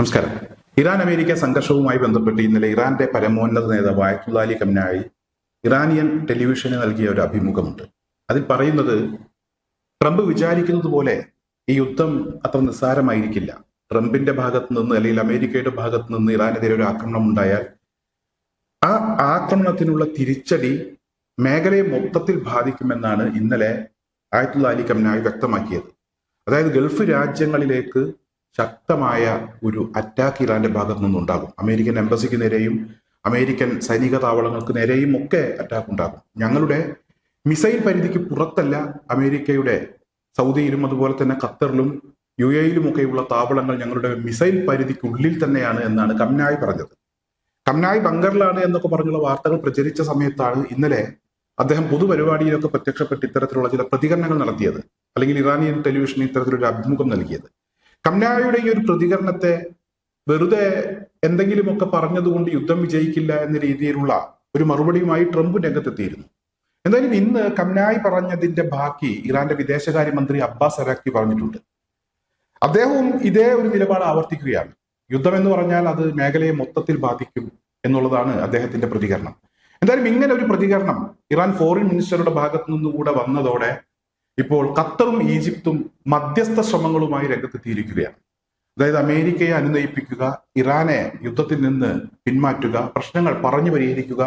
നമസ്കാരം. Iran America സംഘർഷവുമായി ബന്ധപ്പെട്ട് ഇന്നലെ ഇറാന്റെ പരമോന്നത നേതാവ് അയത്തുള്ള അലി ഇറാനിയൻ ടെലിവിഷന് നൽകിയ ഒരു അഭിമുഖമുണ്ട്. അതിൽ പറയുന്നത് ട്രംപ് വിചാരിക്കുന്നത് പോലെ ഈ യുദ്ധം അത്ര നിസ്സാരമായിരിക്കില്ല. ട്രംപിന്റെ ഭാഗത്ത് നിന്ന് അല്ലെങ്കിൽ അമേരിക്കയുടെ ഭാഗത്ത് നിന്ന് ഇറാനെതിരെ ഒരു ആക്രമണം ഉണ്ടായാൽ ആ ആക്രമണത്തിനുള്ള തിരിച്ചടി മേഖലയെ മൊത്തത്തിൽ ബാധിക്കുമെന്നാണ് ഇന്നലെ ആയത്തുള്ള അലി വ്യക്തമാക്കിയത്. അതായത് ഗൾഫ് രാജ്യങ്ങളിലേക്ക് ശക്തമായ ഒരു അറ്റാക്ക് ഇറാന്റെ ഭാഗത്തു നിന്നുണ്ടാകും. അമേരിക്കൻ എംബസിക്ക് നേരെയും അമേരിക്കൻ സൈനിക താവളങ്ങൾക്ക് നേരെയും ഒക്കെ അറ്റാക്ക് ഉണ്ടാകും. ഞങ്ങളുടെ മിസൈൽ പരിധിക്ക് പുറത്തല്ല അമേരിക്കയുടെ സൗദിയിലും അതുപോലെ തന്നെ ഖത്തറിലും യു എയിലുമൊക്കെയുള്ള താവളങ്ങൾ ഞങ്ങളുടെ മിസൈൽ പരിധിക്കുള്ളിൽ തന്നെയാണ് എന്നാണ് കംനായി പറഞ്ഞത്. കംനായി ബങ്കറിലാണ് എന്നൊക്കെ പറഞ്ഞുള്ള വാർത്തകൾ പ്രചരിച്ച സമയത്താണ് ഇന്നലെ അദ്ദേഹം പൊതുപരിപാടിയിലൊക്കെ പ്രത്യക്ഷപ്പെട്ട് ഇത്തരത്തിലുള്ള ചില പ്രതികരണങ്ങൾ നടത്തിയത്. അല്ലെങ്കിൽ ഇറാനിയൻ ടെലിവിഷന് ഇത്തരത്തിലൊരു അഭിമുഖം നൽകിയത്. കംനായുടെ ഈ ഒരു പ്രതികരണത്തെ വെറുതെ എന്തെങ്കിലുമൊക്കെ പറഞ്ഞതുകൊണ്ട് യുദ്ധം വിജയിക്കില്ല എന്ന രീതിയിലുള്ള ഒരു മറുപടിയുമായി ട്രംപ് രംഗത്തെത്തിയിരുന്നു. എന്തായാലും ഇന്ന് കംനായി പറഞ്ഞതിന്റെ ബാക്കി ഇറാന്റെ വിദേശകാര്യമന്ത്രി അബ്ബാസ് അറാക്കി പറഞ്ഞിട്ടുണ്ട്. അദ്ദേഹവും ഇതേ ഒരു നിലപാട് ആവർത്തിക്കുകയാണ്. യുദ്ധം എന്ന് പറഞ്ഞാൽ അത് മേഖലയെ മൊത്തത്തിൽ ബാധിക്കും എന്നുള്ളതാണ് അദ്ദേഹത്തിന്റെ പ്രതികരണം. എന്തായാലും ഇങ്ങനെ ഒരു പ്രതികരണം ഇറാൻ ഫോറിൻ മിനിസ്റ്ററുടെ ഭാഗത്തു നിന്നുകൂടെ വന്നതോടെ ഇപ്പോൾ ഖത്തറും ഈജിപ്തും മധ്യസ്ഥ ശ്രമങ്ങളുമായി രംഗത്തെത്തിയിരിക്കുകയാണ്. അതായത് അമേരിക്കയെ അനുനയിപ്പിക്കുക ഇറാനെ യുദ്ധത്തിൽ നിന്ന് പിന്മാറ്റുക പ്രശ്നങ്ങൾ പറഞ്ഞു പരിഹരിക്കുക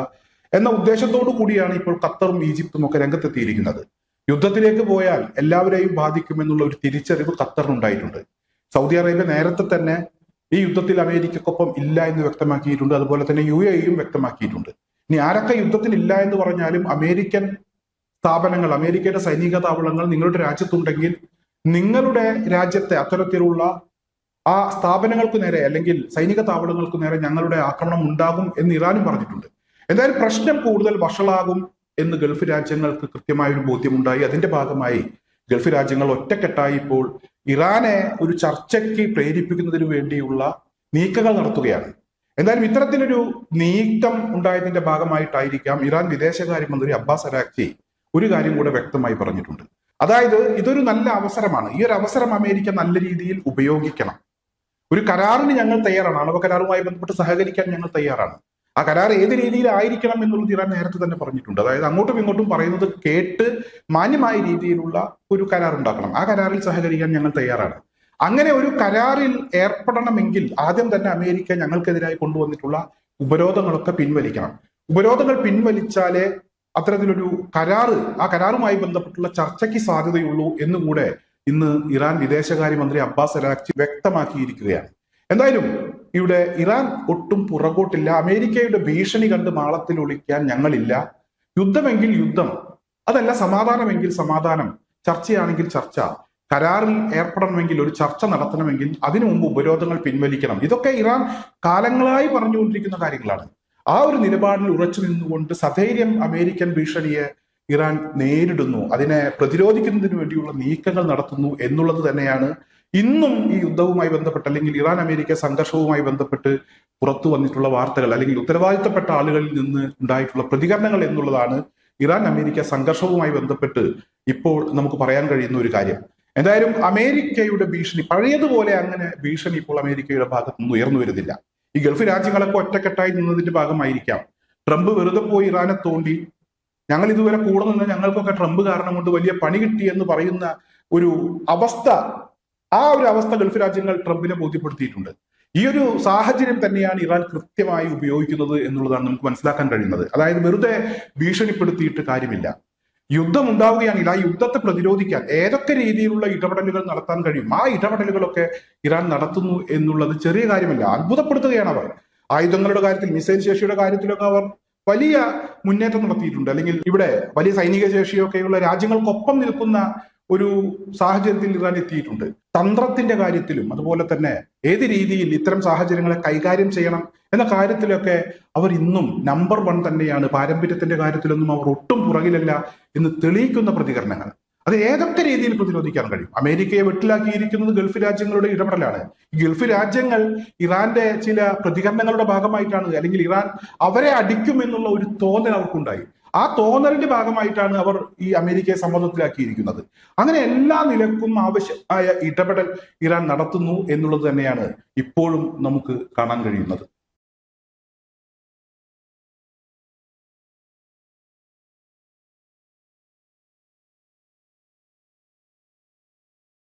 എന്ന ഉദ്ദേശത്തോടു കൂടിയാണ് ഇപ്പോൾ ഖത്തറും ഈജിപ്തും ഒക്കെ രംഗത്തെത്തിയിരിക്കുന്നത്. യുദ്ധത്തിലേക്ക് പോയാൽ എല്ലാവരെയും ബാധിക്കുമെന്നുള്ള ഒരു തിരിച്ചറിവ് ഖത്തറിനുണ്ടായിട്ടുണ്ട്. സൗദി അറേബ്യ നേരത്തെ തന്നെ ഈ യുദ്ധത്തിൽ അമേരിക്കക്കൊപ്പം ഇല്ല എന്ന് വ്യക്തമാക്കിയിട്ടുണ്ട്. അതുപോലെ തന്നെ യു എയും വ്യക്തമാക്കിയിട്ടുണ്ട്. ഇനി ആരൊക്കെ യുദ്ധത്തിൽ ഇല്ല എന്ന് പറഞ്ഞാലും അമേരിക്കൻ സ്ഥാപനങ്ങൾ അമേരിക്കയുടെ സൈനിക താവളങ്ങൾ നിങ്ങളുടെ രാജ്യത്തുണ്ടെങ്കിൽ നിങ്ങളുടെ രാജ്യത്തെ അത്തരത്തിലുള്ള ആ സ്ഥാപനങ്ങൾക്ക് നേരെ അല്ലെങ്കിൽ സൈനിക താവളങ്ങൾക്ക് നേരെ ഞങ്ങളുടെ ആക്രമണം ഉണ്ടാകും എന്ന് ഇറാനും പറഞ്ഞിട്ടുണ്ട്. എന്തായാലും പ്രശ്നം കൂടുതൽ വഷളാകും എന്ന് ഗൾഫ് രാജ്യങ്ങൾക്ക് കൃത്യമായ ഒരു ബോധ്യമുണ്ടായി. അതിന്റെ ഭാഗമായി ഗൾഫ് രാജ്യങ്ങൾ ഒറ്റക്കെട്ടായി ഇപ്പോൾ ഇറാനെ ഒരു ചർച്ചയ്ക്ക് പ്രേരിപ്പിക്കുന്നതിന് വേണ്ടിയുള്ള നീക്കങ്ങൾ നടത്തുകയാണ്. എന്തായാലും ഇത്തരത്തിലൊരു നീക്കം ഉണ്ടായതിന്റെ ഭാഗമായിട്ടായിരിക്കാം ഇറാൻ വിദേശകാര്യമന്ത്രി അബ്ബാസ് അരാക്ചി ഒരു കാര്യം കൂടെ വ്യക്തമായി പറഞ്ഞിട്ടുണ്ട്. അതായത് ഇതൊരു നല്ല അവസരമാണ്. ഈ ഒരു അവസരം അമേരിക്ക നല്ല രീതിയിൽ ഉപയോഗിക്കണം. ഒരു കരാറിന് ഞങ്ങൾ തയ്യാറാണ്. ആണവ കരാറുമായി ബന്ധപ്പെട്ട് സഹകരിക്കാൻ ഞങ്ങൾ തയ്യാറാണ്. ആ കരാർ ഏത് രീതിയിലായിരിക്കണം എന്നുള്ളത് ഇറാൻ നേരത്തെ തന്നെ പറഞ്ഞിട്ടുണ്ട്. അതായത് അങ്ങോട്ടും ഇങ്ങോട്ടും പറയുന്നത് കേട്ട് മാന്യമായ രീതിയിലുള്ള ഒരു കരാർ ഉണ്ടാക്കണം. ആ കരാറിൽ സഹകരിക്കാൻ ഞങ്ങൾ തയ്യാറാണ്. അങ്ങനെ ഒരു കരാറിൽ ഏർപ്പെടണമെങ്കിൽ ആദ്യം തന്നെ അമേരിക്ക ഞങ്ങൾക്കെതിരായി കൊണ്ടുവന്നിട്ടുള്ള ഉപരോധങ്ങളൊക്കെ പിൻവലിക്കണം. ഉപരോധങ്ങൾ പിൻവലിച്ചാലേ അത്തരത്തിലൊരു കരാറ് ആ കരാറുമായി ബന്ധപ്പെട്ടുള്ള ചർച്ചയ്ക്ക് സാധ്യതയുള്ളൂ എന്നുകൂടെ ഇന്ന് ഇറാൻ വിദേശകാര്യമന്ത്രി അബ്ബാസ് അലാഖ്ചി വ്യക്തമാക്കിയിരിക്കുകയാണ്. എന്തായാലും ഇവിടെ ഇറാൻ ഒട്ടും പുറകോട്ടില്ല. അമേരിക്കയുടെ ഭീഷണി കണ്ട് മാളത്തിൽ ഒളിക്കാൻ ഞങ്ങളില്ല. യുദ്ധമെങ്കിൽ യുദ്ധം അതല്ല സമാധാനമെങ്കിൽ സമാധാനം ചർച്ചയാണെങ്കിൽ ചർച്ച കരാറിൽ ഏർപ്പെടണമെങ്കിൽ ഒരു ചർച്ച നടത്തണമെങ്കിൽ അതിനു മുമ്പ് ഉപരോധങ്ങൾ പിൻവലിക്കണം. ഇതൊക്കെ ഇറാൻ കാലങ്ങളായി പറഞ്ഞുകൊണ്ടിരിക്കുന്ന കാര്യങ്ങളാണ്. ആ ഒരു നിലപാടിൽ ഉറച്ചു നിന്നുകൊണ്ട് സധൈര്യം അമേരിക്കൻ ഭീഷണിയെ ഇറാൻ നേരിടുന്നു. അതിനെ പ്രതിരോധിക്കുന്നതിന് വേണ്ടിയുള്ള നീക്കങ്ങൾ നടത്തുന്നു എന്നുള്ളത് തന്നെയാണ് ഇന്നും ഈ യുദ്ധവുമായി ബന്ധപ്പെട്ട് അല്ലെങ്കിൽ ഇറാൻ അമേരിക്ക സംഘർഷവുമായി ബന്ധപ്പെട്ട് പുറത്തു വന്നിട്ടുള്ള വാർത്തകൾ അല്ലെങ്കിൽ ഉത്തരവാദിത്തപ്പെട്ട ആളുകളിൽ നിന്ന് ഉണ്ടായിട്ടുള്ള പ്രതികരണങ്ങൾ എന്നുള്ളതാണ് ഇറാൻ അമേരിക്ക സംഘർഷവുമായി ബന്ധപ്പെട്ട് ഇപ്പോൾ നമുക്ക് പറയാൻ കഴിയുന്ന ഒരു കാര്യം. എന്തായാലും അമേരിക്കയുടെ ഭീഷണി പഴയതുപോലെ അങ്ങനെ ഭീഷണി ഇപ്പോൾ അമേരിക്കയുടെ ഭാഗത്തുനിന്ന് ഉയർന്നു വരുന്നില്ല. ഈ ഗൾഫ് രാജ്യങ്ങളൊക്കെ ഒറ്റക്കെട്ടായി നിന്നതിന്റെ ഭാഗമായിരിക്കാം. ട്രംപ് വെറുതെ പോയി ഇറാനെ തോണ്ടി. ഞങ്ങൾ ഇതുവരെ കൂടെ നിന്ന് ഞങ്ങൾക്കൊക്കെ ട്രംപ് കാരണം കൊണ്ട് വലിയ പണി കിട്ടി എന്ന് പറയുന്ന ഒരു അവസ്ഥ ആ ഒരു അവസ്ഥ ഗൾഫ് രാജ്യങ്ങൾ ട്രംപിനെ ബോധ്യപ്പെടുത്തിയിട്ടുണ്ട്. ഈ ഒരു സാഹചര്യം തന്നെയാണ് ഇറാൻ കൃത്യമായി ഉപയോഗിക്കുന്നത് എന്നുള്ളതാണ് നമുക്ക് മനസ്സിലാക്കാൻ കഴിയുന്നത്. അതായത് വെറുതെ ഭീഷണിപ്പെടുത്തിയിട്ട് കാര്യമില്ല. യുദ്ധം ഉണ്ടാവുകയാണെങ്കിൽ ആ യുദ്ധത്തെ പ്രതിരോധിക്കാൻ ഏതൊക്കെ രീതിയിലുള്ള ഇടപെടലുകൾ നടത്താൻ കഴിയും? ആ ഇടപെടലുകളൊക്കെ ഇറാൻ നടത്തുന്നു എന്നുള്ളത് ചെറിയ കാര്യമല്ല. അത്ഭുതപ്പെടുത്തുകയാണ് അവർ. ആയുധങ്ങളുടെ കാര്യത്തിൽ മിസൈൽ ശേഷിയുടെ കാര്യത്തിലൊക്കെ അവർ വലിയ മുന്നേറ്റം നടത്തിയിട്ടുണ്ട്. അല്ലെങ്കിൽ ഇവിടെ വലിയ സൈനിക ശേഷിയൊക്കെയുള്ള രാജ്യങ്ങൾക്കൊപ്പം നിൽക്കുന്ന ഒരു സാഹചര്യത്തിൽ ഇറാൻ എത്തിയിട്ടുണ്ട്. തന്ത്രത്തിന്റെ കാര്യത്തിലും അതുപോലെ തന്നെ ഏത് രീതിയിൽ ഇത്തരം സാഹചര്യങ്ങളെ കൈകാര്യം ചെയ്യണം എന്ന കാര്യത്തിലൊക്കെ അവർ ഇന്നും നമ്പർ വൺ തന്നെയാണ്. പാരമ്പര്യത്തിന്റെ കാര്യത്തിലൊന്നും അവർ ഒട്ടും പുറകിലല്ല എന്ന് തെളിയിക്കുന്ന പ്രതികരണങ്ങൾ. അത് ഏതൊക്കെ രീതിയിൽ പ്രതിരോധിക്കാൻ കഴിയും? അമേരിക്കയെ വെട്ടിലാക്കിയിരിക്കുന്നത് ഗൾഫ് രാജ്യങ്ങളുടെ ഇടപെടലാണ്. ഗൾഫ് രാജ്യങ്ങൾ ഇറാന്റെ ചില പ്രതികരണങ്ങളുടെ ഭാഗമായിട്ടാണ് അല്ലെങ്കിൽ ഇറാൻ അവരെ അടിക്കുമെന്നുള്ള ഒരു തോന്നൽ അവർക്കുണ്ടായി. ആ തോന്നലിന്റെ ഭാഗമായിട്ടാണ് അവർ ഈ അമേരിക്കയെ സമ്മതത്തിലാക്കിയിരിക്കുന്നത് അങ്ങനെ എല്ലാ നിലക്കും ആവശ്യമായ ഇടപെടൽ ഇറാൻ നടത്തുന്നു എന്നുള്ളത് തന്നെയാണ് ഇപ്പോഴും നമുക്ക് കാണാൻ കഴിയുന്നത്.